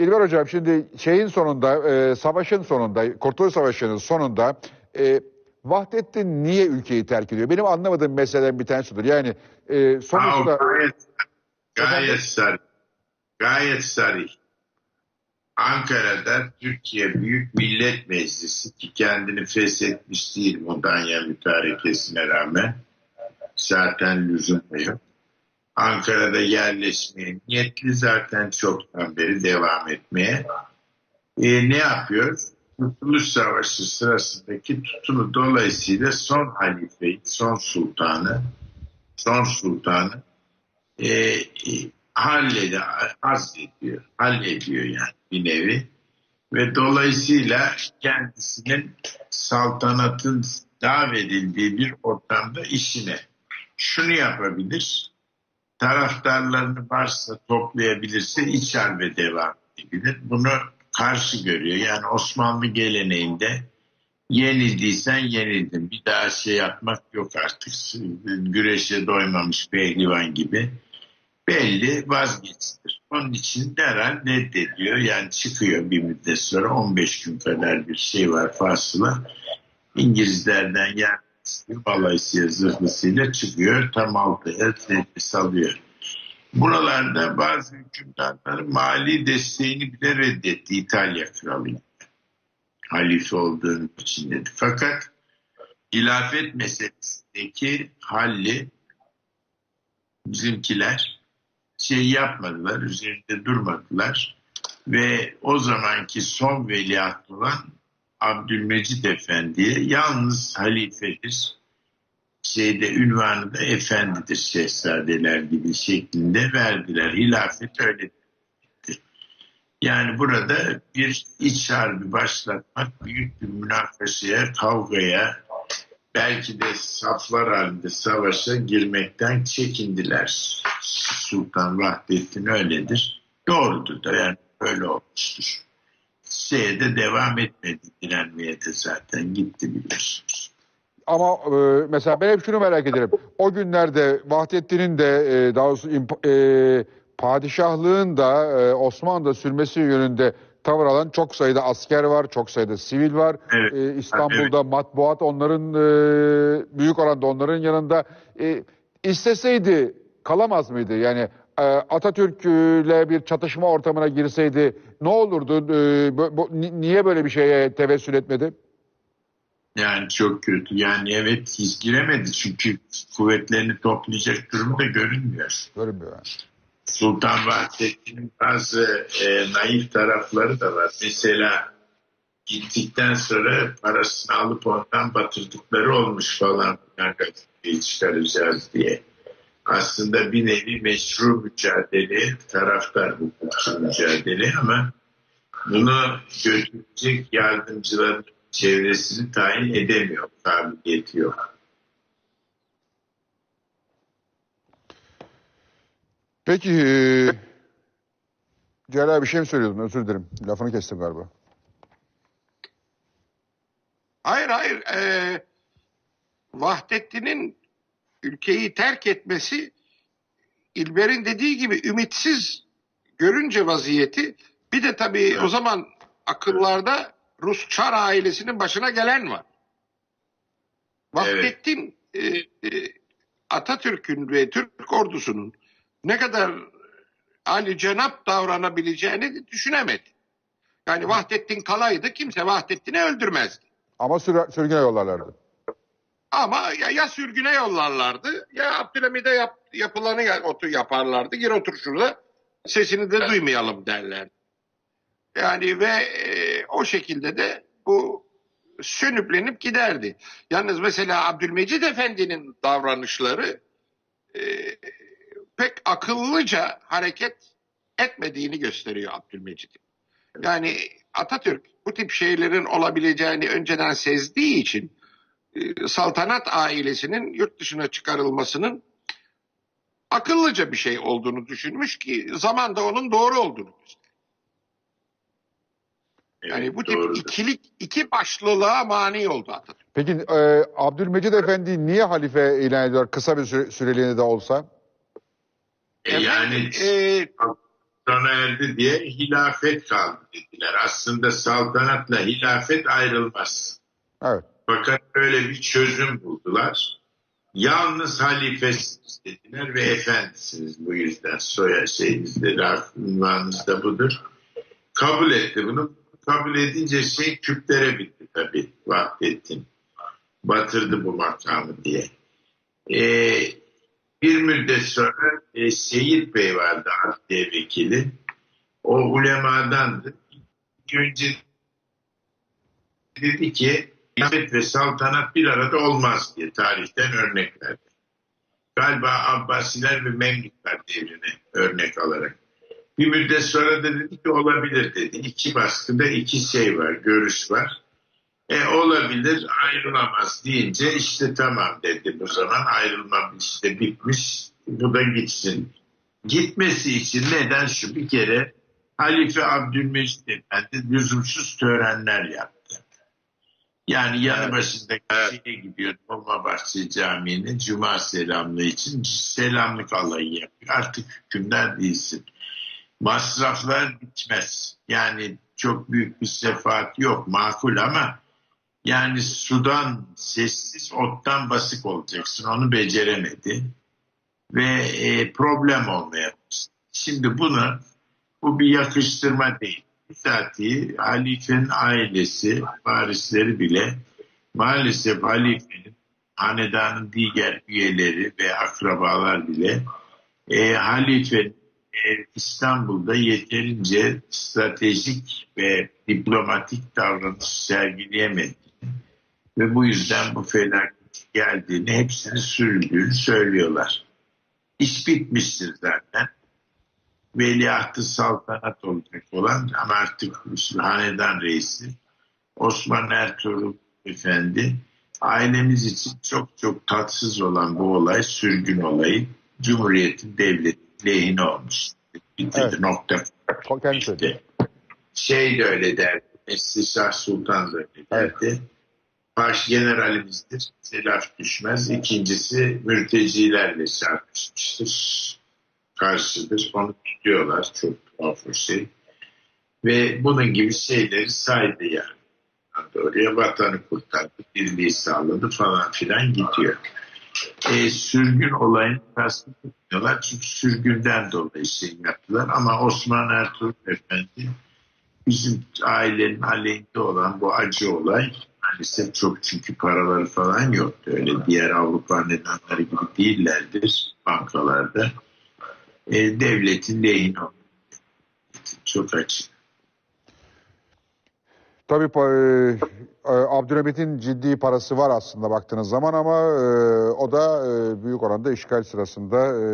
İlber Hocam şimdi şeyin sonunda, e, savaşın sonunda, Kurtuluş Savaşı'nın sonunda e, Vahdettin niye ülkeyi terk ediyor? Benim anlamadığım meseleden bir tanesidir. Yani e, sonuçta... Aa, gayet, gayet sarı. Gayet sarı. Ankara'da Türkiye Büyük Millet Meclisi ki kendini feshetmiş değil Mudanya mütarekesine rağmen zaten lüzum yok. Ankara'da yerleşmeye niyetli zaten çoktan beri devam etmeye. E, ne yapıyor? Kurtuluş Savaşı sırasındaki tutunu dolayısıyla son halifeyi, son sultanı, son sultanı e, e, hallede, azlediyor, hallediyor yani bir nevi. Ve dolayısıyla kendisinin saltanatın davet edildiği bir ortamda işine şunu yapabilir, taraftarlarını varsa toplayabilirse iç devam edebilir. Bunu karşı görüyor. Yani Osmanlı geleneğinde yenildiysen yenildin. Bir daha şey yapmak yok artık. Güreşe doymamış pehlivan gibi. Belli vazgeçtir. Onun için derhal reddediyor. Yani çıkıyor bir müddet sonra 15 gün kadar bir şey var fasıla. İngilizlerden yani balayısıyla zırhlısıyla çıkıyor. Tam altı el salıyor. Buralarda bazı hükümdarların mali desteğini bile reddetti İtalya kralı. Halife olduğu için dedi. Fakat hilafet meselesindeki halli bizimkiler şey yapmadılar, üzerinde durmadılar ve o zamanki son veliaht olan Abdülmecid Efendi'ye yalnız halifedir, şeyde ünvanı da efendidir şehzadeler gibi şeklinde verdiler. Hilafet öyle. Yani burada bir iç harbi başlatmak büyük bir münakaşaya, kavgaya, belki de saflar halinde savaşa girmekten çekindiler. Sultan Vahdettin öyledir. Doğrudur da yani öyle olmuştur. Şeye de devam etmedi direnmeye de zaten gitti biliyorsunuz. Ama e, mesela ben hep şunu merak ederim. O günlerde Vahdettin'in de e, daha doğrusu imp- e, padişahlığın da e, Osmanlı'da sürmesi yönünde tavır alan çok sayıda asker var, çok sayıda sivil var. Evet. E, İstanbul'da matbuat onların e, büyük oranda onların yanında. E, isteseydi kalamaz mıydı? Yani Atatürk'le bir çatışma ortamına girseydi ne olurdu? E, ni- niye böyle bir şeye tevessül etmedi? Yani çok kötü. Yani evet hiç giremedi çünkü kuvvetlerini toplayacak durumda görünmüyor. Görünmüyor. Sultan Vahdettin'in bazı e, naif tarafları da var. Mesela gittikten sonra parasını alıp ondan batırdıkları olmuş falan. Yani çıkaracağız diye. Aslında bir nevi meşru mücadele, taraftar hukukçu mücadele ama bunu götürecek yardımcıların çevresini tayin edemiyor, kabiliyeti yok. Peki e, Celal bir şey mi söylüyordun? Özür dilerim. Lafını kestim galiba. Hayır hayır. Ee, Vahdettin'in ülkeyi terk etmesi İlber'in dediği gibi ümitsiz görünce vaziyeti bir de tabii o zaman akıllarda Rus Çar ailesinin başına gelen var. Vahdettin e, e, Atatürk'ün ve Türk ordusunun ne kadar Ali Cenap davranabileceğini düşünemedi. Yani Vahdettin kalaydı kimse Vahdettin'i öldürmezdi. Ama sürgüne yollarlardı. Ama ya, ya sürgüne yollarlardı ya Abdülhamid'e yap, yapılanı ya- otur yaparlardı. Gir otur şurada sesini de duymayalım derlerdi. Yani ve e, o şekilde de bu sönüplenip giderdi. Yalnız mesela Abdülmecid Efendi'nin davranışları e, pek akıllıca hareket etmediğini gösteriyor Abdülmecid'in. Yani Atatürk bu tip şeylerin olabileceğini önceden sezdiği için saltanat ailesinin yurt dışına çıkarılmasının akıllıca bir şey olduğunu düşünmüş ki zaman da onun doğru olduğunu gösteriyor. Yani bu tip doğrudur. ikilik, iki başlılığa mani oldu Atatürk. Peki e, Abdülmecid Efendi niye halife ilan ediyor kısa bir süre, süreliğine de olsa? E yani e, sona erdi diye hilafet kaldı dediler. Aslında saltanatla hilafet ayrılmaz. Evet. Fakat öyle bir çözüm buldular. Yalnız halifesiniz dediler ve efendisiniz bu yüzden soya şeyinizde, ünvanınız da budur. Kabul etti bunu. Kabul edince şey Kürtlere bitti tabii Vahdettin. Batırdı bu makamı diye. Ee, bir müddet sonra e, Seyit Bey vardı adliye vekili. O ulemadandı. Önce dedi ki hilafet ve saltanat bir arada olmaz diye tarihten örnek verdi. Galiba Abbasiler ve Memlükler devrine örnek alarak. Bir müddet sonra da dedi ki olabilir dedi. İki baskıda iki şey var, görüş var. E olabilir ayrılamaz deyince işte tamam dedi bu zaman ayrılma işte bitmiş bu da gitsin. Gitmesi için neden şu bir kere Halife Abdülmecid Efendi lüzumsuz törenler yaptı. Yani yanı başındaki şeye gidiyor Dolmabahçe Camii'nin Cuma selamlığı için selamlık alayı yapıyor. Artık hükümdar değilsin. Masraflar bitmez. Yani çok büyük bir sefaat yok makul ama yani sudan sessiz ottan basık olacaksın. Onu beceremedi. Ve e, problem olmaya başladı. Şimdi bunu bu bir yakıştırma değil. Bizatihi halifenin ailesi, varisleri bile maalesef halifenin hanedanın diğer üyeleri ve akrabalar bile e, halifenin e, İstanbul'da yeterince stratejik ve diplomatik davranış sergileyemedi ve bu yüzden bu felaket geldiğini hepsini sürüldüğünü söylüyorlar. İş bitmiştir zaten. Veliahtı saltanat olacak olan ama artık hanedan reisi Osman Ertuğrul Efendi ailemiz için çok çok tatsız olan bu olay sürgün olayı Cumhuriyet'in devlet lehine olmuş. Bitirdi Evet. nokta. İşte, şey de öyle derdi. Şah Sultan da öyle derdi. Baş generalimizdir. Selaf düşmez. İkincisi mültecilerle çarpışmıştır. Karşıdır. Onu biliyorlar. Çok tuhaf şey. Ve bunun gibi şeyleri saydı yani. Oraya vatanı kurtardı, birliği sağladı falan filan gidiyor. E, sürgün olayını tasdik etmiyorlar. Çünkü sürgünden dolayı şey yaptılar. Ama Osman Ertuğrul Efendi bizim ailenin aleyhinde olan bu acı olay maalesef çok çünkü paraları falan yoktu. Öyle diğer Avrupa hanedanları gibi değillerdir bankalarda. E, devletin lehine. Çok açık. Tabii pa- e, Abdülhamit'in ciddi parası var aslında baktığınız zaman ama e, o da e, büyük oranda işgal sırasında e,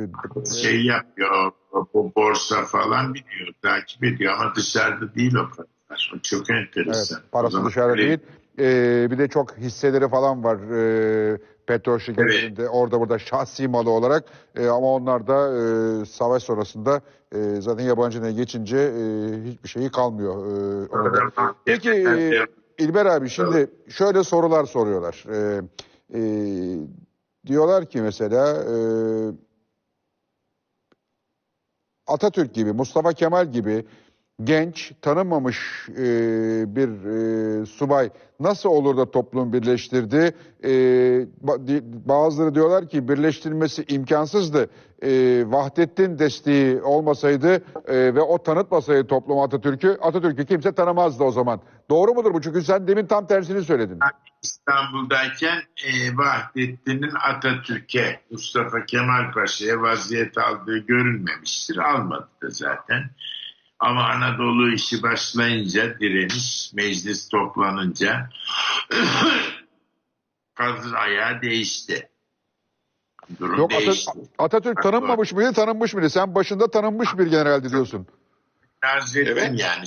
e, Şey yapıyor, bu borsa falan biliyor, takip ediyor ama dışarıda değil o kadar. O çok enteresan. Evet, parası dışarıda öyle- değil. Ee, bir de çok hisseleri falan var ee, petrol şirketlerinde orada burada şahsi malı olarak Ee, ama onlar da ee, savaş sonrasında ee, zaten yabancına geçince ee, hiçbir şeyi kalmıyor ee, orada. Peki ee, İlber abi şimdi şöyle sorular soruyorlar. Ee, ee, diyorlar ki mesela ee, Atatürk gibi, Mustafa Kemal gibi genç, tanınmamış e, bir e, subay nasıl olur da toplumu birleştirdi? E, bazıları diyorlar ki birleştirilmesi imkansızdı. E, Vahdettin desteği olmasaydı e, ve o tanıtmasaydı toplumu Atatürk'ü, Atatürk'ü kimse tanımazdı o zaman. Doğru mudur bu? Çünkü sen demin tam tersini söyledin. İstanbul'dayken e, Vahdettin'in Atatürk'e, Mustafa Kemal Paşa'ya vaziyet aldığı görünmemiştir. Almadı da zaten. Ama Anadolu işi başlayınca direniş, meclis toplanınca kadın ayağı değişti. Durum Yok değişti. Atatürk tanınmamış mıydı, tanınmış mıydı? Sen başında tanınmış bir generaldi diyorsun. Nazrettin Evet. yani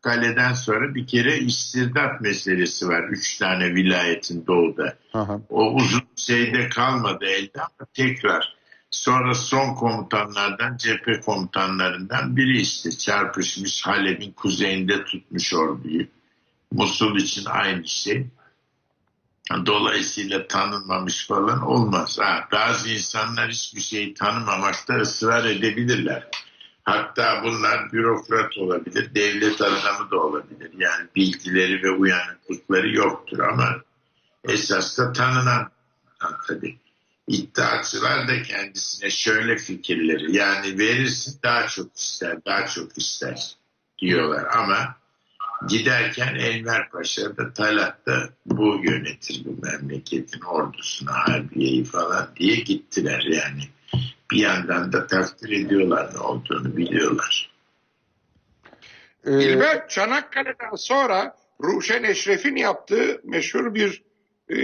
kaleden sonra bir kere istirdat meselesi var. Üç tane vilayetin doğuda. Aha. O uzun şeyde kalmadı elde ama tekrar sonra son komutanlardan cephe komutanlarından biri işte çarpışmış Halep'in kuzeyinde tutmuş orduyu. Musul için aynı şey. Dolayısıyla tanınmamış falan olmaz. Ha, bazı insanlar hiçbir şeyi tanımamakta ısrar edebilirler. Hatta bunlar bürokrat olabilir, devlet adamı da olabilir. Yani bilgileri ve uyanıklıkları yoktur ama esas da tanınan tabii. İddiaçılar da kendisine şöyle fikirleri yani verirsin daha çok ister, daha çok ister diyorlar ama giderken Enver Paşa da Talat da bu yönetir bu memleketin ordusuna harbiyeyi falan diye gittiler yani. Bir yandan da takdir ediyorlar ne olduğunu biliyorlar. Ee, İlber Çanakkale'den sonra Ruşen Eşref'in yaptığı meşhur bir e,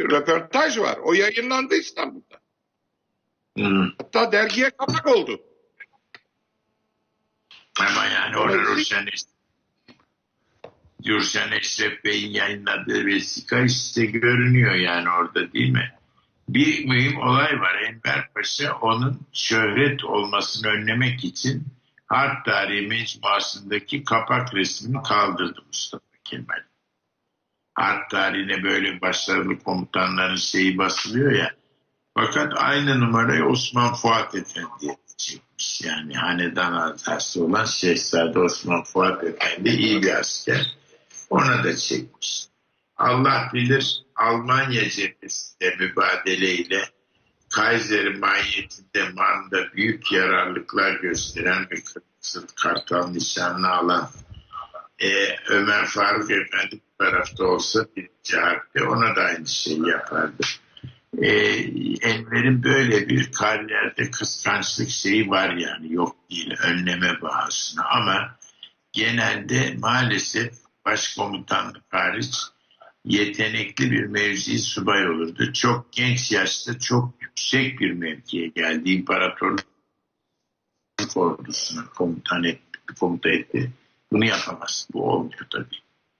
röportaj var. O yayınlandı İstanbul'da. Hmm. Hatta dergiye kapak oldu. Ama yani orada Eşref, Ruşen Eşref Bey'in yayınladığı vesika işte görünüyor yani orada değil mi? Bir mühim olay var. Enver Paşa onun şöhret olmasını önlemek için Harp Tarihi Mecmuası'ndaki kapak resmini kaldırdı Mustafa Kemal. Harp tarihine böyle başarılı komutanların şeyi basılıyor ya. Fakat aynı numarayı Osman Fuat Efendi'ye çekmiş. Yani hanedan azası olan Şehzade Osman Fuat Efendi iyi bir asker. Ona da çekmiş. Allah bilir Almanya cephesinde mübadeleyle Kaiser'in manyetinde Manda büyük yararlıklar gösteren bir kırmızı kartal nişanlı alan e, Ömer Faruk Efendi bu tarafta olsa bir harpte ona da aynı şeyi yapardı. E, Enver'in böyle bir kariyerde kıskançlık şeyi var yani yok değil önleme bahasına ama genelde maalesef başkomutanlık hariç yetenekli bir mevzi subay olurdu. Çok genç yaşta çok yüksek bir mevkiye geldi. İmparatorluk ordusuna komutan etti, komuta etti. Bunu yapamaz. Bu olmuyor tabii.